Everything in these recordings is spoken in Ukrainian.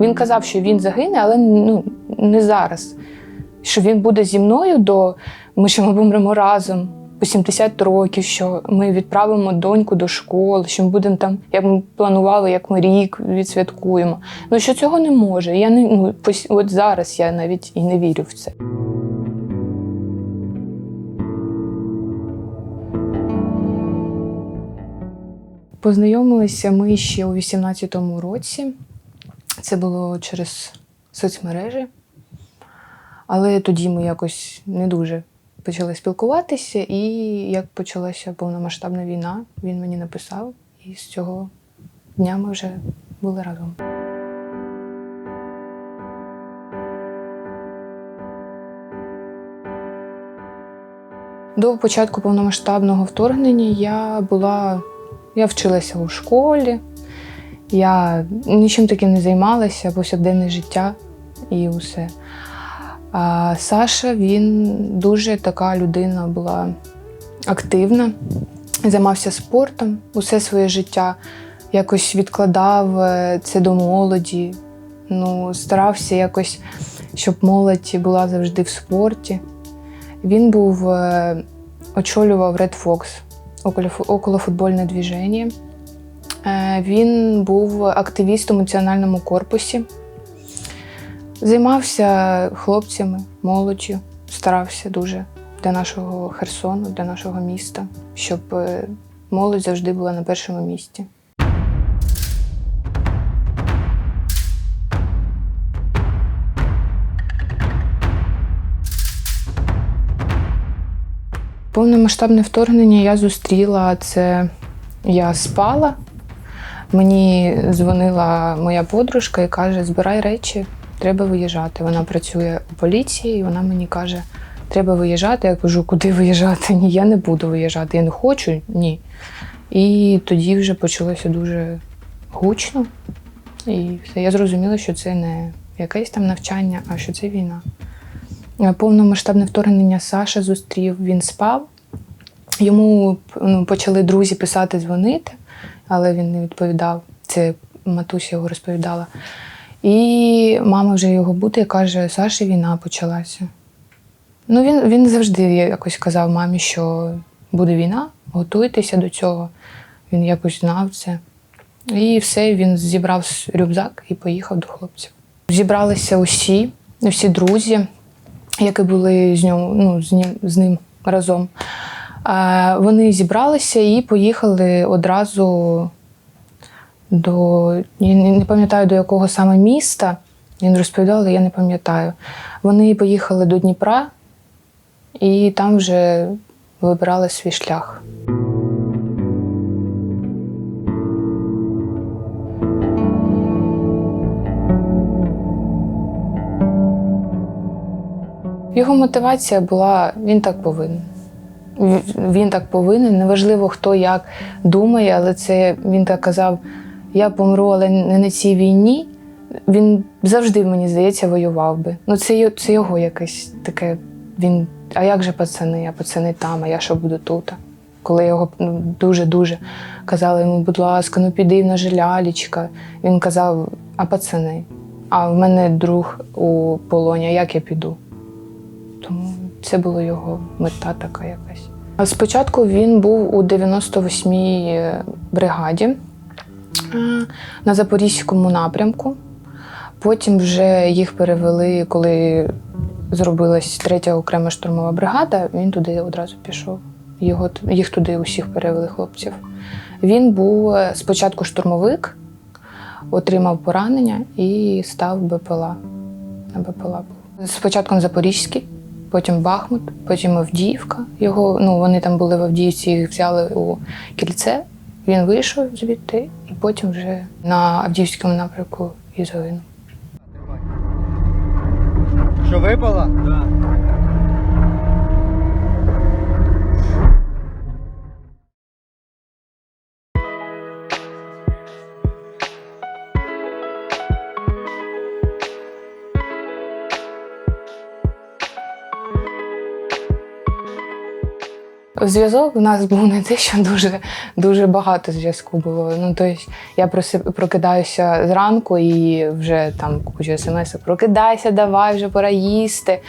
Він казав, що він загине, але ну, не зараз. Що він буде зі мною до ми що ми помремо разом по 70 років, що ми відправимо доньку до школи, що ми будемо там, як ми планували, як ми рік відсвяткуємо. Ну що цього не може. Я не ну от зараз я навіть і не вірю в це. Познайомилися ми ще у 18-му році. Це було через соцмережі. Але тоді ми якось не дуже почали спілкуватися, і як почалася повномасштабна війна, він мені написав, і з цього дня ми вже були разом. До початку повномасштабного вторгнення я була, я вчилася у школі, я нічим таким не займалася, повсякденне життя і усе. А Саша він дуже така людина була активна, займався спортом усе своє життя, якось відкладав е, це до молоді. Ну, старався якось, щоб молодь була завжди в спорті. Він був е, очолював Red Fox, околофу- околофутбольне движення. Е, Він був активістом у національному корпусі. Займався хлопцями, молоддю, старався дуже для нашого Херсону, для нашого міста, щоб е, молодь завжди була на першому місці. Повномасштабне вторгнення я зустріла це. Я спала. Мені дзвонила моя подружка і каже: збирай речі, треба виїжджати. Вона працює у поліції, і вона мені каже, треба виїжджати. Я кажу, куди виїжджати? Ні, я не буду виїжджати. Я не хочу, ні. І тоді вже почалося дуже гучно. І все. Я зрозуміла, що це не якесь там навчання, а що це війна. Повномасштабне вторгнення Саша зустрів, він спав. Йому ну, почали друзі писати, дзвонити, але він не відповідав. Це матуся його розповідала. І мама вже його буде і каже: Саші, війна почалася. Ну, він, він завжди якось казав мамі, що буде війна, готуйтеся до цього. Він якось знав це. І все, він зібрав рюкзак і поїхав до хлопців. Зібралися усі, всі друзі, які були з ним, ну, з ним разом. Вони зібралися і поїхали одразу до я не пам'ятаю до якого саме міста. Він розповідав, але я не пам'ятаю. Вони поїхали до Дніпра і там вже вибирали свій шлях. Його мотивація була: він так повинен. Він так повинен. Неважливо, хто як думає, але це він так казав: я помру, але не на цій війні. Він завжди, мені здається, воював би. Ну, це, це його якесь таке. Він, а як же пацани? А пацани там, а я що буду тут? Коли його ну, дуже-дуже казали йому, будь ласка, ну піди на жилялічка. Він казав, а пацани? А в мене друг у полоні, як я піду? Тому це була його мета така якась. Спочатку він був у 98-й бригаді е, на Запорізькому напрямку. Потім вже їх перевели, коли зробилась третя окрема штурмова бригада, він туди одразу пішов. Його, їх туди усіх перевели хлопців. Він був е, спочатку штурмовик, отримав поранення і став БПЛА. На БПЛА був. Спочатку на Запорізький, потім Бахмут, потім Авдіївка. Його, ну, вони там були в Авдіївці, їх взяли у кільце. Він вийшов звідти і потім вже на Авдіївському напрямку і загинув. Що випало? Да. Зв'язок у нас був не те, що дуже, дуже багато зв'язку було. Ну, тобто я проси- прокидаюся зранку і вже там кучу смс прокидайся, давай, вже пора їсти.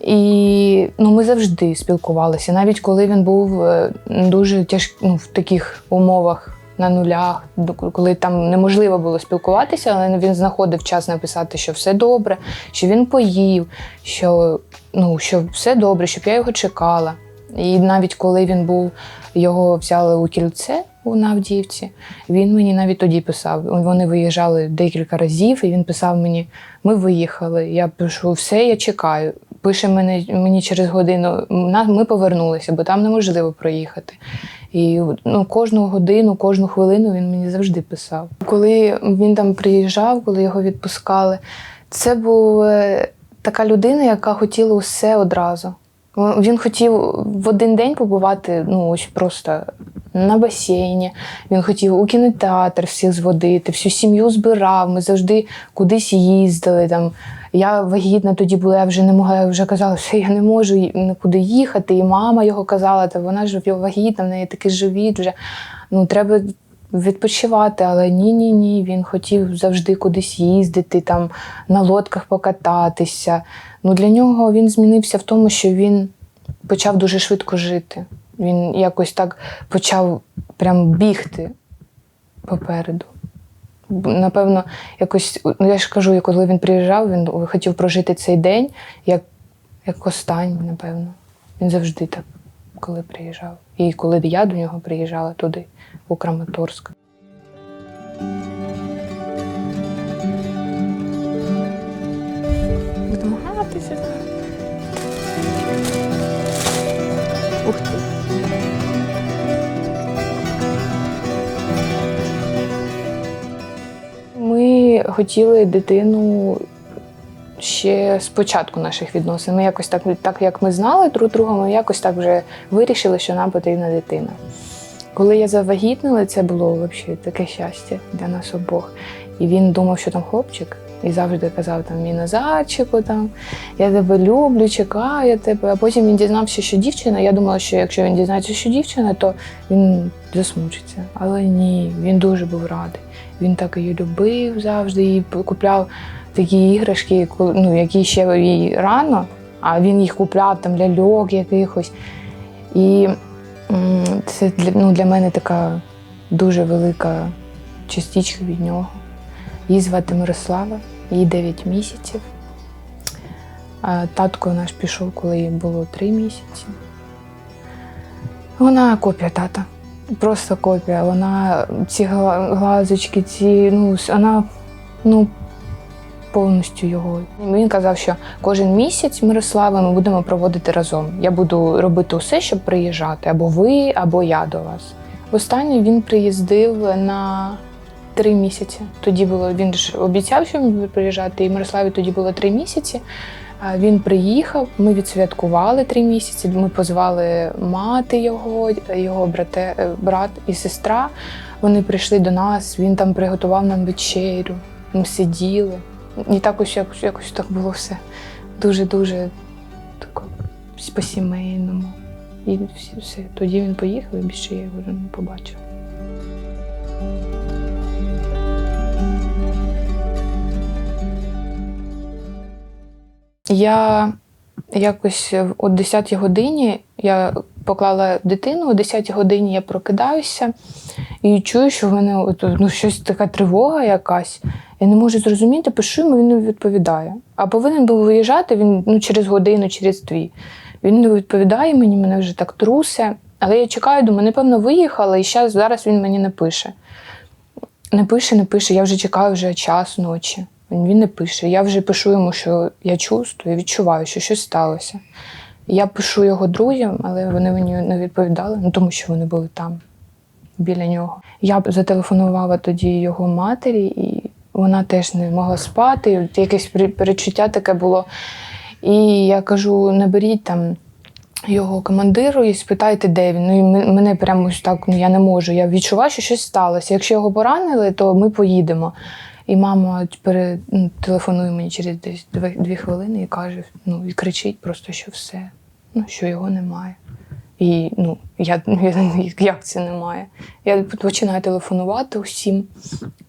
І ну, ми завжди спілкувалися. Навіть коли він був е, дуже тяж... ну, в таких умовах на нулях, коли там неможливо було спілкуватися, але він знаходив час написати, що все добре, що він поїв, що, ну, що все добре, щоб я його чекала. І навіть коли він був, його взяли у кільце у Навдіївці, він мені навіть тоді писав. Вони виїжджали декілька разів, і він писав мені: ми виїхали. Я пишу, все, я чекаю. Пише мені, мені через годину, ми повернулися, бо там неможливо проїхати. І ну, кожну годину, кожну хвилину він мені завжди писав. Коли він там приїжджав, коли його відпускали, це був е, така людина, яка хотіла усе одразу. Він хотів в один день побувати ну, ось просто на басейні. Він хотів у кінотеатр всіх зводити, всю сім'ю збирав. Ми завжди кудись їздили. Там. Я вагітна тоді була, я вже не могла, я вже казала, що я не можу нікуди їхати. І мама його казала, та вона ж вагітна, в неї такий живіт вже. Ну, треба відпочивати, але ні, ні, ні. Він хотів завжди кудись їздити, там на лодках покататися. Ну, для нього він змінився в тому, що він почав дуже швидко жити. Він якось так почав прям бігти попереду. Напевно, якось, ну я ж кажу, коли він приїжджав, він хотів прожити цей день як, як останній, напевно. Він завжди так, коли приїжджав. І коли я до нього приїжджала туди, у Краматорськ. Будемо гратися. Ух ти. Ми хотіли дитину ще з початку наших відносин. Ми якось так, так як ми знали друг друга, ми якось так вже вирішили, що нам потрібна дитина. Коли я завагітнила, це було взагалі таке щастя для нас обох. І він думав, що там хлопчик, і завжди казав там мій Назарчику, там я тебе люблю, чекаю тебе. А потім він дізнався, що дівчина. Я думала, що якщо він дізнається, що дівчина, то він засмучиться. Але ні, він дуже був радий. Він так її любив завжди і купляв такі іграшки, ну, які ще їй рано, а він їх купляв там ляльок якихось. І це для, ну, для мене така дуже велика частичка від нього. Її звати Мирослава, їй 9 місяців. Татко наш пішов, коли їй було 3 місяці. Вона копія тата. Просто копія. Вона ці глазочки, ці, ну, вона ну, повністю його. Він казав, що кожен місяць Мирослава ми будемо проводити разом. Я буду робити усе, щоб приїжджати, або ви, або я до вас. Востаннє він приїздив на три місяці. Тоді було він ж обіцяв, що він буде приїжджати, і Мирославі тоді було три місяці. Він приїхав, ми відсвяткували три місяці. Ми позвали мати його, його брате, е, брат і сестра. Вони прийшли до нас, він там приготував нам вечерю. Ми сиділи. І так ось якось, якось так було все дуже-дуже по-сімейному. І все. Тоді він поїхав і більше я його не побачила. Я якось о 10 годині я поклала дитину, о 10 годині я прокидаюся і чую, що в мене ну, щось така тривога якась. Я не можу зрозуміти, пишу йому, він не відповідає. А повинен був виїжджати він ну, через годину, через дві. Він не відповідає мені, мене вже так трусе. Але я чекаю, думаю, напевно, виїхала, і щас, зараз він мені не пише. Не пише, не пише. Я вже чекаю вже час ночі. Він, не пише. Я вже пишу йому, що я чувствую, відчуваю, що щось сталося. Я пишу його друзям, але вони мені не відповідали, ну тому що вони були там, біля нього. Я зателефонувала тоді його матері, і вона теж не могла спати. Якесь перечуття таке було. І я кажу: наберіть там його командиру і спитайте, де він. Ну і мене прямо так, ну я не можу. Я відчуваю, що щось сталося. Якщо його поранили, то ми поїдемо. І мама пере, ну, телефонує мені через десь дві хвилини і каже, ну і кричить просто, що все, ну що його немає. І ну, я, як це немає? Я починаю телефонувати усім,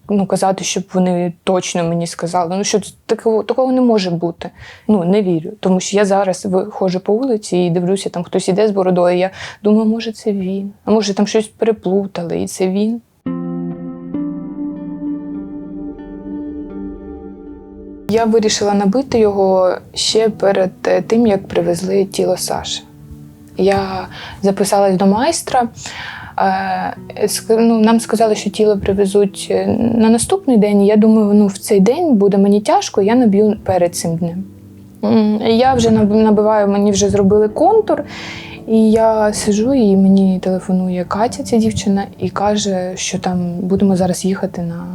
ну, казати, щоб вони точно мені сказали. Ну, що такого, такого не може бути. Ну, не вірю. Тому що я зараз виходжу по вулиці і дивлюся, там хтось іде з бородою. Я думаю, може, це він, а може там щось переплутали, і це він. Я вирішила набити його ще перед е, тим, як привезли тіло Саші. Я записалась до майстра. Е, ну, нам сказали, що тіло привезуть е, на наступний день. Я думаю, ну, в цей день буде мені тяжко, я наб'ю перед цим днем. Я вже набиваю, мені вже зробили контур. І я сиджу, і мені телефонує Катя, ця дівчина, і каже, що там будемо зараз їхати на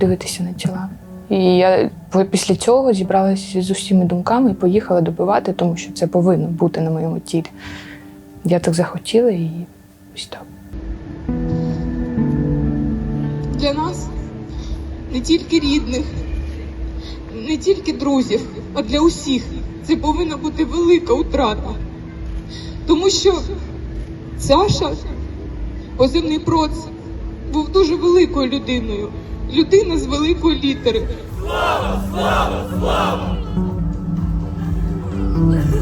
дивитися на тіла. І я після цього зібралася з усіма думками і поїхала добивати, тому що це повинно бути на моєму тілі. Я так захотіла і ось так. для нас не тільки рідних, не тільки друзів, а для усіх це повинна бути велика утрата. Тому що Саша, позивний проц, був дуже великою людиною. Людина з великої літери. Дуже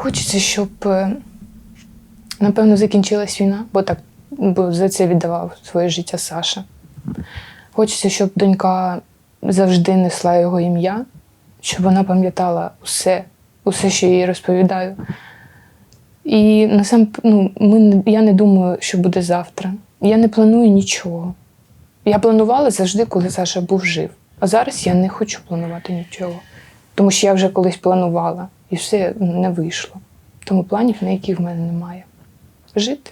Хочеться, щоб, е, напевно, закінчилась війна, бо так бо за це віддавав своє життя Саша. Хочеться, щоб донька завжди несла його ім'я, щоб вона пам'ятала усе, усе, що я їй розповідаю. І насам, ну, ми, я не думаю, що буде завтра. Я не планую нічого. Я планувала завжди, коли Саша був жив. А зараз я не хочу планувати нічого. Тому що я вже колись планувала, і все не вийшло. Тому планів ніяких в мене немає. Жити.